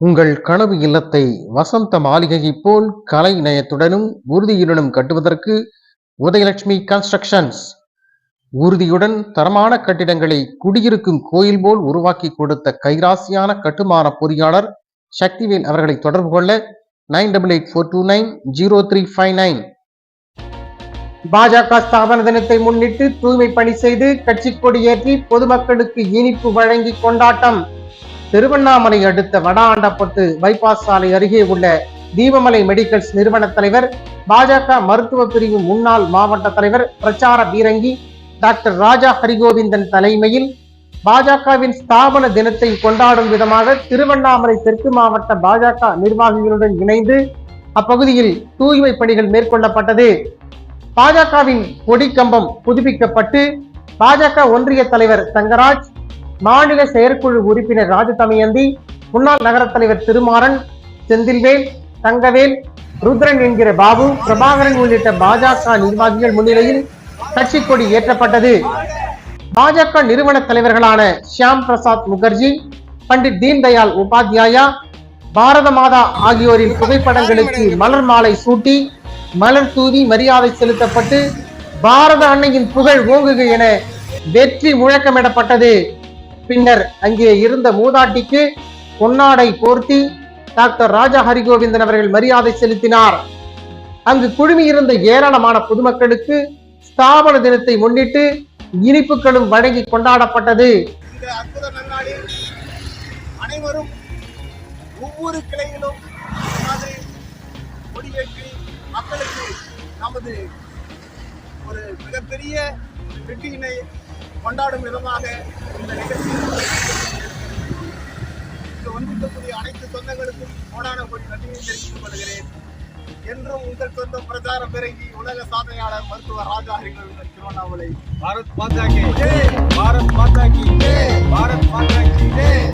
உங்கள் கனவு இல்லத்தை வசந்த மாளிகையை போல் கலை நயத்துடனும் உறுதியுடனும் கட்டுவதற்கு உதயலட்சுமி கன்ஸ்ட்ரக்ஷன்ஸ் உறுதியுடன் தரமான கட்டிடங்களை குடியிருக்கும் கோயில் போல் உருவாக்கி கொடுத்த கைராசியான கட்டுமான பொறியாளர் சக்திவேல் அவர்களை தொடர்பு கொள்ள nine double eight four two nine zero three five nine பாஜக ஸ்தாபன தினத்தை முன்னிட்டு தூய்மை பணி செய்து கட்சி கொடி ஏற்றி பொதுமக்களுக்கு இனிப்பு வழங்கி கொண்டாட்டம். திருவண்ணாமலை அடுத்த வடாண்டப்பட்டு பைபாஸ் சாலை அருகே உள்ள தீபமலை மெடிக்கல்ஸ் நிறுவன தலைவர் பாஜக மருத்துவ பிரிவு முன்னாள் மாவட்ட தலைவர் பிரச்சார பீரங்கி டாக்டர் ராஜா ஹரிகோவிந்தன் தலைமையில் பாஜகவின் ஸ்தாபன தினத்தை கொண்டாடும் விதமாக திருவண்ணாமலை தெற்கு மாவட்ட பாஜக நிர்வாகிகளுடன் இணைந்து அப்பகுதியில் தூய்மை பணிகள் மேற்கொள்ளப்பட்டது. பாஜகவின் கொடிக்கம்பம் புதுப்பிக்கப்பட்டு பாஜக ஒன்றிய தலைவர் தங்கராஜ் மாநில செயற்குழு உறுப்பினர் ராஜதமயந்தி முன்னாள் நகரத் தலைவர் திருமாறன் செந்தில்வேல் தங்கவேல் ருத்ரன் என்கிற பாபு பிரபாகரன் உள்ளிட்ட பாஜக நிர்வாகிகள் முன்னிலையில் கட்சி கொடி ஏற்றப்பட்டது. பாஜக நிறுவன தலைவர்களான ஷியாம் பிரசாத் முகர்ஜி பண்டிட் தீன்தயாள் உபாத்யாயா பாரத மாதா ஆகியோரின் புகைப்படங்களுக்கு மலர் மாலை சூட்டி மலர் தூவி மரியாதை செலுத்தப்பட்டு பாரத அன்னையின் புகழ் ஓங்குக என வெற்றி முழக்கமிடப்பட்டது. பின்னர் அங்கே இருந்த மூதாட்டிக்கு பொன்னாடை போர்த்தி டாக்டர் ராஜா ஹரிகோவிந்தன் அவர்கள் மரியாதை செலுத்தினார். அங்கு குழுமியிருந்த ஏராளமான பொதுமக்களுக்கு ஸ்தாபன தினத்தை முன்னிட்டு இனிப்புகளும் வழங்கி கொண்டாடப்பட்டது. அனைவரும் ஒவ்வொரு கிளையிலும் மாதிரி கொடியேற்றி மக்களுக்கு நமது ஒரு மிகப்பெரிய வெற்றியினை கொண்டாடும் விதமாக இந்த நிகழ்ச்சி இங்கு வந்திருக்கக்கூடிய அனைத்து சொந்தங்களுக்கும் கோடான கோடி நன்றியை தெரிவித்துக் கொள்கிறேன். என்றும் உங்கள் சொந்த பிரச்சாரம் பிறகி உலக சாதனையாளர் மருத்துவர் ராஜா ஹரிகள் திருவண்ணாமலை. பாரத் மாதா பாரத் மாதா பாரத் மாதா